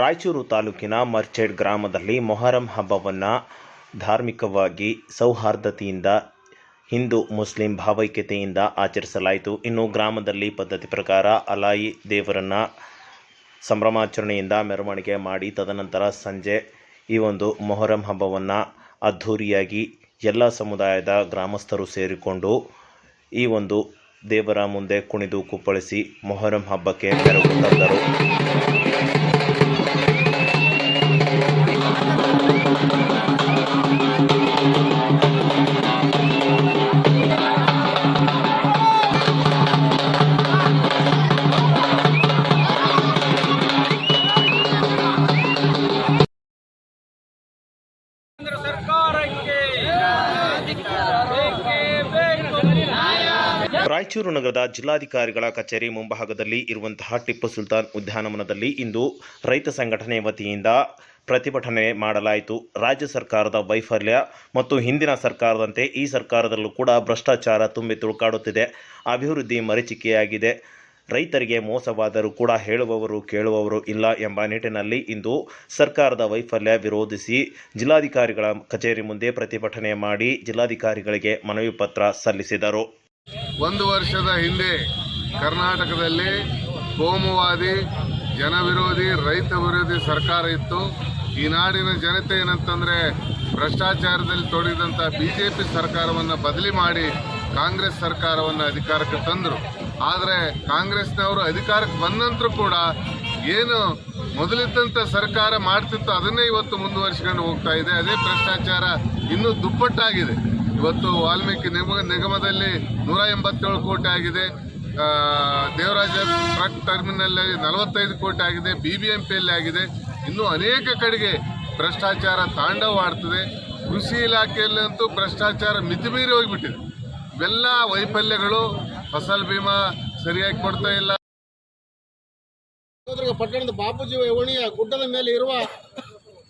ರಾಯಚೂರು ತಾಲೂಕಿನ ಮರ್ಚೆಡ್ ಗ್ರಾಮದಲ್ಲಿ ಮೊಹರಂ ಹಬ್ಬವನ್ನು ಧಾರ್ಮಿಕವಾಗಿ ಸೌಹಾರ್ದತೆಯಿಂದ ಹಿಂದೂ ಮುಸ್ಲಿಂ ಭಾವೈಕ್ಯತೆಯಿಂದ ಆಚರಿಸಲಾಯಿತು. ಇನ್ನು ಗ್ರಾಮದಲ್ಲಿ ಪದ್ಧತಿ ಪ್ರಕಾರ ಅಲಾಯಿ ದೇವರನ್ನು ಸಂಭ್ರಮಾಚರಣೆಯಿಂದ ಮೆರವಣಿಗೆ ಮಾಡಿ ತದನಂತರ ಸಂಜೆ ಈ ಒಂದು ಮೊಹರಂ ಹಬ್ಬವನ್ನು ಅದ್ಧೂರಿಯಾಗಿ ಎಲ್ಲ ಸಮುದಾಯದ ಗ್ರಾಮಸ್ಥರು ಸೇರಿಕೊಂಡು ಈ ಒಂದು ದೇವರ ಮುಂದೆ ಕುಣಿದು ಕುಪ್ಪಳಿಸಿ ಮೊಹರಂ ಹಬ್ಬಕ್ಕೆ ಮೆರಗು ತಂದರು. ರಾಯಚೂರು ನಗರದ ಜಿಲ್ಲಾಧಿಕಾರಿಗಳ ಕಚೇರಿ ಮುಂಭಾಗದಲ್ಲಿ ಇರುವಂತಹ ಟಿಪ್ಪು ಸುಲ್ತಾನ್ ಉದ್ಯಾನವನದಲ್ಲಿ ಇಂದು ರೈತ ಸಂಘಟನೆ ವತಿಯಿಂದ ಪ್ರತಿಭಟನೆ ಮಾಡಲಾಯಿತು. ರಾಜ್ಯ ಸರ್ಕಾರದ ವೈಫಲ್ಯ ಮತ್ತು ಹಿಂದಿನ ಸರ್ಕಾರದಂತೆ ಈ ಸರ್ಕಾರದಲ್ಲೂ ಕೂಡ ಭ್ರಷ್ಟಾಚಾರ ತುಂಬಿ ತುಳುಕಾಡುತ್ತಿದೆ. ಅಭಿವೃದ್ಧಿ ಮರೀಚಿಕೆಯಾಗಿದೆ. ರೈತರಿಗೆ ಮೋಸವಾದರೂ ಕೂಡ ಹೇಳುವವರು ಕೇಳುವವರು ಇಲ್ಲ ಎಂಬ ನಿಟ್ಟಿನಲ್ಲಿ ಇಂದು ಸರ್ಕಾರದ ವೈಫಲ್ಯ ವಿರೋಧಿಸಿ ಜಿಲ್ಲಾಧಿಕಾರಿಗಳ ಕಚೇರಿ ಮುಂದೆ ಪ್ರತಿಭಟನೆ ಮಾಡಿ ಜಿಲ್ಲಾಧಿಕಾರಿಗಳಿಗೆ ಮನವಿ ಪತ್ರ ಸಲ್ಲಿಸಿದರು. ಒಂದು ವರ್ಷದ ಹಿಂದೆ ಕರ್ನಾಟಕದಲ್ಲಿ ಕೋಮುವಾದಿ, ಜನವಿರೋಧಿ, ರೈತ ವಿರೋಧಿ ಸರ್ಕಾರ ಇತ್ತು. ಈ ನಾಡಿನ ಜನತೆ ಏನಂತಂದರೆ ಭ್ರಷ್ಟಾಚಾರದಲ್ಲಿ ತೊಡಗಿದಂಥ ಪಿ ಸರ್ಕಾರವನ್ನು ಬದಲಿ ಮಾಡಿ ಕಾಂಗ್ರೆಸ್ ಸರ್ಕಾರವನ್ನು ಅಧಿಕಾರಕ್ಕೆ ತಂದರು. ಆದರೆ ಕಾಂಗ್ರೆಸ್ನವರು ಅಧಿಕಾರಕ್ಕೆ ಬಂದ ನಂತರ ಕೂಡ ಏನು ಮೊದಲಿದ್ದಂಥ ಸರ್ಕಾರ ಮಾಡ್ತಿತ್ತು ಅದನ್ನೇ ಇವತ್ತು ಮುಂದುವರಿಸಿಕೊಂಡು ಹೋಗ್ತಾ ಇದೆ. ಅದೇ ಭ್ರಷ್ಟಾಚಾರ ಇನ್ನೂ ದುಪ್ಪಟ್ಟಾಗಿದೆ. ಇವತ್ತು ವಾಲ್ಮೀಕಿ ನಿಗಮ ನಿಗಮದಲ್ಲಿ ನೂರ ಎಂಬತ್ತೇಳು ಕೋಟಿ ಆಗಿದೆ. ದೇವರಾಜ ಟ್ರಕ್ ಟರ್ಮಿನಲ್ ನಲವತ್ತೈದು ಕೋಟಿ ಆಗಿದೆ ಬಿ ಬಿ ಎಂ ಪಿಯಲ್ಲಿ ಆಗಿದೆ. ಇನ್ನೂ ಅನೇಕ ಕಡೆಗೆ ಭ್ರಷ್ಟಾಚಾರ ತಾಂಡವಾಡ್ತದೆ ಕೃಷಿ ಇಲಾಖೆಯಲ್ಲಂತೂ ಭ್ರಷ್ಟಾಚಾರ ಮಿತಿಮೀರಿ ಹೋಗಿಬಿಟ್ಟಿದೆ. ಇವೆಲ್ಲ ವೈಫಲ್ಯಗಳು. ಫಸಲ್ ಭೀಮಾ ಸರಿಯಾಗಿ ಕೊಡ್ತಾ ಇಲ್ಲ. ಪಟ್ಟಣದ ಬಾಪೂಜಿ ಓಣಿಯ ಗುಡ್ಡದ ಮೇಲೆ ಇರುವ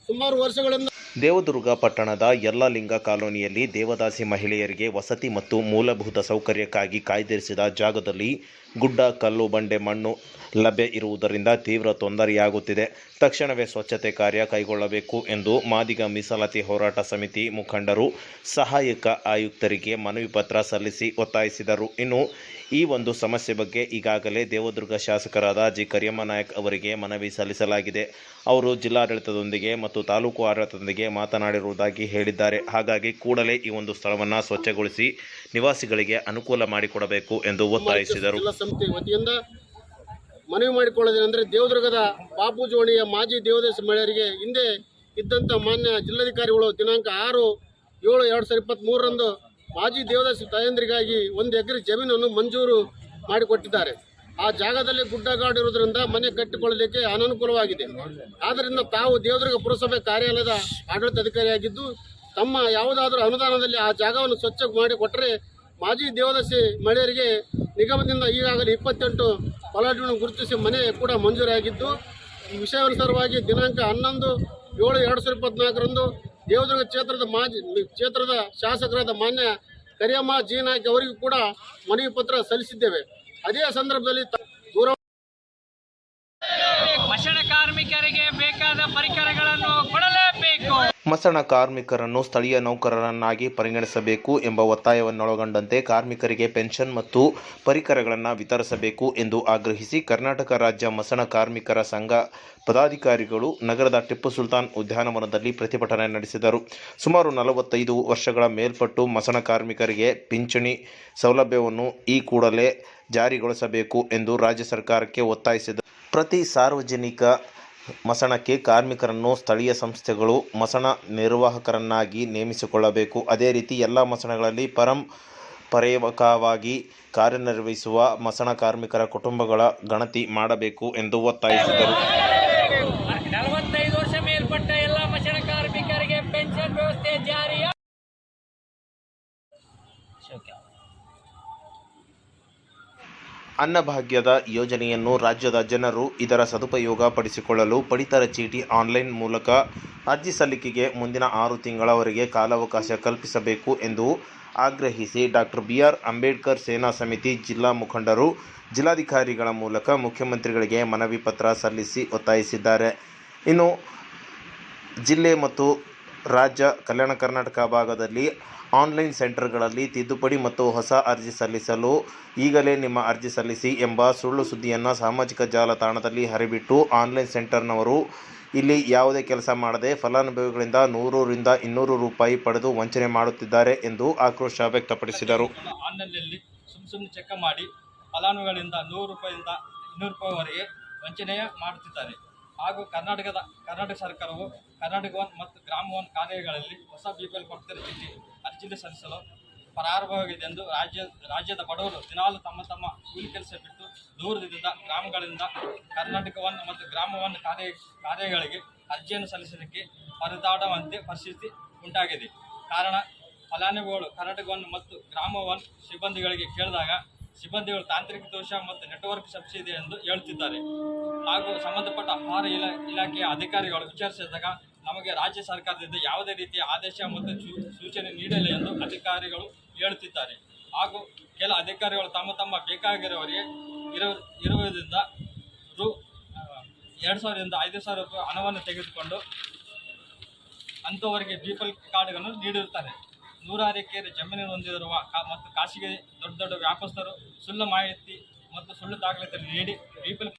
ಸುಮಾರು ವರ್ಷಗಳಿಂದ ದೇವದುರ್ಗ ಪಟ್ಟಣದ ಯಲ್ಲಲಿಂಗ ಕಾಲೋನಿಯಲ್ಲಿ ದೇವದಾಸಿ ಮಹಿಳೆಯರಿಗೆ ವಸತಿ ಮತ್ತು ಮೂಲಭೂತ ಸೌಕರ್ಯಕ್ಕಾಗಿ ಕಾಯ್ದಿರಿಸಿದ ಜಾಗದಲ್ಲಿ ಗುಡ್ಡ, ಕಲ್ಲು, ಬಂಡೆ, ಮಣ್ಣು ಲಭ್ಯ ಇರುವುದರಿಂದ ತೀವ್ರ ತೊಂದರೆಯಾಗುತ್ತಿದೆ. ತಕ್ಷಣವೇ ಸ್ವಚ್ಛತೆ ಕಾರ್ಯ ಕೈಗೊಳ್ಳಬೇಕು ಎಂದು ಮಾದಿಗ ಮೀಸಲಾತಿ ಹೋರಾಟ ಸಮಿತಿ ಮುಖಂಡರು ಸಹಾಯಕ ಆಯುಕ್ತರಿಗೆ ಮನವಿ ಪತ್ರ ಸಲ್ಲಿಸಿ ಒತ್ತಾಯಿಸಿದರು. ಇನ್ನು ಈ ಒಂದು ಸಮಸ್ಯೆ ಬಗ್ಗೆ ಈಗಾಗಲೇ ದೇವದುರ್ಗ ಶಾಸಕರಾದ ಜಿ. ಕರಿಯಮ್ಮ ನಾಯಕ್ ಅವರಿಗೆ ಮನವಿ ಸಲ್ಲಿಸಲಾಗಿದೆ. ಅವರು ಜಿಲ್ಲಾಡಳಿತದೊಂದಿಗೆ ಮತ್ತು ತಾಲೂಕು ಆಡಳಿತದೊಂದಿಗೆ ಮಾತನಾಡಿರುವುದಾಗಿ ಹೇಳಿದ್ದಾರೆ. ಹಾಗಾಗಿ ಕೂಡಲೇ ಈ ಒಂದು ಸ್ಥಳವನ್ನು ಸ್ವಚ್ಛಗೊಳಿಸಿ ನಿವಾಸಿಗಳಿಗೆ ಅನುಕೂಲ ಮಾಡಿಕೊಡಬೇಕು ಎಂದು ಒತ್ತಾಯಿಸಿದರು. ವತಿಯಿಂದ ಮನವಿ ಮಾಡಿಕೊಳ್ಳೋದೇನೆಂದರೆ ದೇವದುರ್ಗದ ಬಾಪು ಜೋಣಿಯ ಮಾಜಿ ದೇವದೇಶ ಮಹಿಳೆಯರಿಗೆ ಹಿಂದೆ ಇದ್ದಂಥ ಮಾನ್ಯ ಜಿಲ್ಲಾಧಿಕಾರಿಗಳು ದಿನಾಂಕ ಆರು ಏಳು ಎರಡು ಸಾವಿರದ ಇಪ್ಪತ್ತ್ಮೂರರಂದು ಮಾಜಿ ದೇವದಾಸಿ ತಾಯಂದ್ರಿಗಾಗಿ ಒಂದು ಎಕರೆ ಜಮೀನನ್ನು ಮಂಜೂರು ಮಾಡಿಕೊಟ್ಟಿದ್ದಾರೆ. ಆ ಜಾಗದಲ್ಲಿ ಗುಡ್ಡಗಾಡಿರುವುದರಿಂದ ಮನೆ ಕಟ್ಟಿಕೊಳ್ಳಲಿಕ್ಕೆ ಅನನುಕೂಲವಾಗಿದೆ. ಆದ್ದರಿಂದ ತಾವು ದೇವದುರ್ಗ ಪುರಸಭೆ ಕಾರ್ಯಾಲಯದ ಆಡಳಿತಾಧಿಕಾರಿಯಾಗಿದ್ದು ತಮ್ಮ ಯಾವುದಾದರೂ ಅನುದಾನದಲ್ಲಿ ಆ ಜಾಗವನ್ನು ಸ್ವಚ್ಛ ಮಾಡಿ ಕೊಟ್ಟರೆ ಮಾಜಿ ದೇವದಾಸಿ ಮಹಿಳೆಯರಿಗೆ ನಿಗಮದಿಂದ ಈಗಾಗಲೇ ಇಪ್ಪತ್ತೆಂಟು ಪಲಾಟನ್ನು ಗುರುತಿಸಿ ಮನೆ ಕೂಡ ಮಂಜೂರಾಗಿದ್ದು ವಿಷಯಾನುಸಾರವಾಗಿ ದಿನಾಂಕ ಹನ್ನೊಂದು, ಏಳು, ಎರಡು ಸಾವಿರದ ಇಪ್ಪತ್ನಾಲ್ಕರಂದು ದೇವದುರ್ಗ ಕ್ಷೇತ್ರದ ಮಾಜಿ ಕ್ಷೇತ್ರದ ಶಾಸಕರಾದ ಮಾನ್ಯ ಕರಿಯಮ್ಮ ಜಿ ನಾಯ್ಕ ಅವರಿಗೂ ಕೂಡ ಮನವಿ ಪತ್ರ ಸಲ್ಲಿಸಿದ್ದೇವೆ. ಅದೇ ಸಂದರ್ಭದಲ್ಲಿ ದೂರ ಕಾರ್ಮಿಕರಿಗೆ ಬೇಕಾದ ಪರಿಕರಗಳನ್ನು ಕೊಡಲೇಬೇಕು ಮಸಣ ಕಾರ್ಮಿಕರನ್ನು ಸ್ಥಳೀಯ ನೌಕರರನ್ನಾಗಿ ಪರಿಗಣಿಸಬೇಕು ಎಂಬ ಒತ್ತಾಯವನ್ನೊಳಗೊಂಡಂತೆ ಕಾರ್ಮಿಕರಿಗೆ ಪೆನ್ಷನ್ ಮತ್ತು ಪರಿಕರಗಳನ್ನು ವಿತರಿಸಬೇಕು ಎಂದು ಆಗ್ರಹಿಸಿ ಕರ್ನಾಟಕ ರಾಜ್ಯ ಮಸಣ ಕಾರ್ಮಿಕರ ಸಂಘ ಪದಾಧಿಕಾರಿಗಳು ನಗರದ ಟಿಪ್ಪು ಸುಲ್ತಾನ್ ಉದ್ಯಾನವನದಲ್ಲಿ ಪ್ರತಿಭಟನೆ ನಡೆಸಿದರು. ಸುಮಾರು ನಲವತ್ತೈದು ವರ್ಷಗಳ ಮೇಲ್ಪಟ್ಟು ಮಸಣ ಕಾರ್ಮಿಕರಿಗೆ ಪಿಂಚಣಿ ಸೌಲಭ್ಯವನ್ನು ಈ ಕೂಡಲೇ ಜಾರಿಗೊಳಿಸಬೇಕು ಎಂದು ರಾಜ್ಯ ಸರ್ಕಾರಕ್ಕೆ ಒತ್ತಾಯಿಸಿದರು. ಪ್ರತಿ ಸಾರ್ವಜನಿಕ ಮಸಣಕ್ಕೆ ಕಾರ್ಮಿಕರನ್ನು ಸ್ಥಳೀಯ ಸಂಸ್ಥೆಗಳು ಮಸಣ ನಿರ್ವಾಹಕರನ್ನಾಗಿ ನೇಮಿಸಿಕೊಳ್ಳಬೇಕು. ಅದೇ ರೀತಿ ಎಲ್ಲ ಮಸಣಗಳಲ್ಲಿ ಪರಂ ಪರ್ಯವಕವಾಗಿ ಕಾರ್ಯನಿರ್ವಹಿಸುವ ಮಸಣ ಕಾರ್ಮಿಕರ ಕುಟುಂಬಗಳ ಗಣತಿ ಮಾಡಬೇಕು ಎಂದು ಒತ್ತಾಯಿಸಿದರು. ಅನ್ನಭಾಗ್ಯದ ಯೋಜನೆಯನ್ನು ರಾಜ್ಯದ ಜನರು ಇದರ ಸದುಪಯೋಗ ಪಡಿಸಿಕೊಳ್ಳಲು ಪಡಿತರ ಚೀಟಿ ಆನ್ಲೈನ್ ಮೂಲಕ ಅರ್ಜಿ ಸಲ್ಲಿಕೆಗೆ ಮುಂದಿನ ಆರು ತಿಂಗಳವರೆಗೆ ಕಾಲಾವಕಾಶ ಕಲ್ಪಿಸಬೇಕು ಎಂದು ಆಗ್ರಹಿಸಿ ಡಾಕ್ಟರ್ ಬಿ ಆರ್ ಅಂಬೇಡ್ಕರ್ ಸೇನಾ ಸಮಿತಿ ಜಿಲ್ಲಾ ಮುಖಂಡರು ಜಿಲ್ಲಾಧಿಕಾರಿಗಳ ಮೂಲಕ ಮುಖ್ಯಮಂತ್ರಿಗಳಿಗೆ ಮನವಿ ಪತ್ರ ಸಲ್ಲಿಸಿ ಒತ್ತಾಯಿಸಿದ್ದಾರೆ. ಇನ್ನು ಜಿಲ್ಲೆ ಮತ್ತು ರಾಜ್ಯ ಕಲ್ಯಾಣ ಕರ್ನಾಟಕ ಭಾಗದಲ್ಲಿ ಆನ್ಲೈನ್ ಸೆಂಟರ್ಗಳಲ್ಲಿ ತಿದ್ದುಪಡಿ ಮತ್ತು ಹೊಸ ಅರ್ಜಿ ಸಲ್ಲಿಸಲು ಈಗಲೇ ನಿಮ್ಮ ಅರ್ಜಿ ಸಲ್ಲಿಸಿ ಎಂಬ ಸುಳ್ಳು ಸುದ್ದಿಯನ್ನು ಸಾಮಾಜಿಕ ಜಾಲತಾಣದಲ್ಲಿ ಹರಿಬಿಟ್ಟು ಆನ್ಲೈನ್ ಸೆಂಟರ್ನವರು ಇಲ್ಲಿ ಯಾವುದೇ ಕೆಲಸ ಮಾಡದೆ ಫಲಾನುಭವಿಗಳಿಂದ ನೂರರಿಂದ ಇನ್ನೂರು ರೂಪಾಯಿ ಪಡೆದು ವಂಚನೆ ಮಾಡುತ್ತಿದ್ದಾರೆ ಎಂದು ಆಕ್ರೋಶ ವ್ಯಕ್ತಪಡಿಸಿದರು. ಆನ್ಲೈನ್ನಲ್ಲಿ ಸುಮ್ಮ ಸುಮ್ಮನೆ ಚೆಕ್ ಮಾಡಿ ಫಲಾನುಭವಿಗಳಿಂದ ನೂರು ರೂಪಾಯಿಂದ ಇನ್ನೂರು ರೂಪಾಯಿವರೆಗೆ ವಂಚನೆ ಮಾಡುತ್ತಿದ್ದಾರೆ. ಹಾಗೂ ಕರ್ನಾಟಕದ, ಕರ್ನಾಟಕ ಸರ್ಕಾರವು ಕರ್ನಾಟಕ ಒನ್ ಮತ್ತು ಗ್ರಾಮ ಒನ್ ಕಾರ್ಯಗಳಲ್ಲಿ ಹೊಸ ಬಿ ಪಿ ಎಲ್ ಕೊಡ್ತಿರೋ ಅರ್ಜಿ ಸಲ್ಲಿಸಲು ಪ್ರಾರಂಭವಾಗಿದೆ ಎಂದು ರಾಜ್ಯ, ರಾಜ್ಯದ ಬಡವರು ದಿನಾಲು ತಮ್ಮ ತಮ್ಮ ಕೂಲಿ ಕೆಲಸ ಬಿಟ್ಟು ದೂರದಿಂದ ಗ್ರಾಮಗಳಿಂದ ಕರ್ನಾಟಕ ಒನ್ ಮತ್ತು ಗ್ರಾಮ ಒನ್ ಕಾರ್ಯ ಕಾರ್ಯಗಳಿಗೆ ಅರ್ಜಿಯನ್ನು ಸಲ್ಲಿಸಲಿಕ್ಕೆ ಪರದಾಡುವಂತೆ ಪರಿಸ್ಥಿತಿ ಉಂಟಾಗಿದೆ. ಕಾರಣ, ಫಲಾನುಭವಿಗಳು ಕರ್ನಾಟಕ ಒನ್ ಮತ್ತು ಗ್ರಾಮ ಒನ್ ಸಿಬ್ಬಂದಿಗಳಿಗೆ ಕೇಳಿದಾಗ ಸಿಬ್ಬಂದಿಗಳು ತಾಂತ್ರಿಕ ದೋಷ ಮತ್ತು ನೆಟ್ವರ್ಕ್ ಸಬ್ಸಿಡಿ ಎಂದು ಹೇಳುತ್ತಿದ್ದಾರೆ ಹಾಗೂ ಸಂಬಂಧಪಟ್ಟ ಆಹಾರ ಇಲಾ, ಇಲಾಖೆಯ ಅಧಿಕಾರಿಗಳು ವಿಚಾರಿಸಿದಾಗ ನಮಗೆ ರಾಜ್ಯ ಸರ್ಕಾರದಿಂದ ಯಾವುದೇ ರೀತಿಯ ಆದೇಶ ಮತ್ತು ಸೂಚನೆ ನೀಡಲಿ ಎಂದು ಅಧಿಕಾರಿಗಳು ಹೇಳುತ್ತಿದ್ದಾರೆ ಹಾಗೂ ಕೆಲ ಅಧಿಕಾರಿಗಳು ತಮ್ಮ ತಮ್ಮ ಬೇಕಾಗಿರುವವರಿಗೆ ಇರುವ ಇರುವುದರಿಂದ ರು ಎರಡು ಸಾವಿರದಿಂದ ಐದು ಸಾವಿರ ರೂಪಾಯಿ ಹಣವನ್ನು ತೆಗೆದುಕೊಂಡು ಅಂಥವರಿಗೆ ಬಿ ಪಿ ಎಲ್ ಕಾರ್ಡ್ಗಳನ್ನು ನೀಡಿರುತ್ತಾರೆ. ನೂರಾರು ಎಕರೆ ಜಮೀನು ಹೊಂದಿರುವ ಮತ್ತು ಖಾಸಗಿ ದೊಡ್ಡ ದೊಡ್ಡ ವ್ಯಾಪಾರಸ್ಥರು ಸುಳ್ಳು ಮಾಹಿತಿ ಮತ್ತು ಸುಳ್ಳು ದಾಖಲಾತಿ ನೀಡಿ ಬಿ ಪಿ ಎಲ್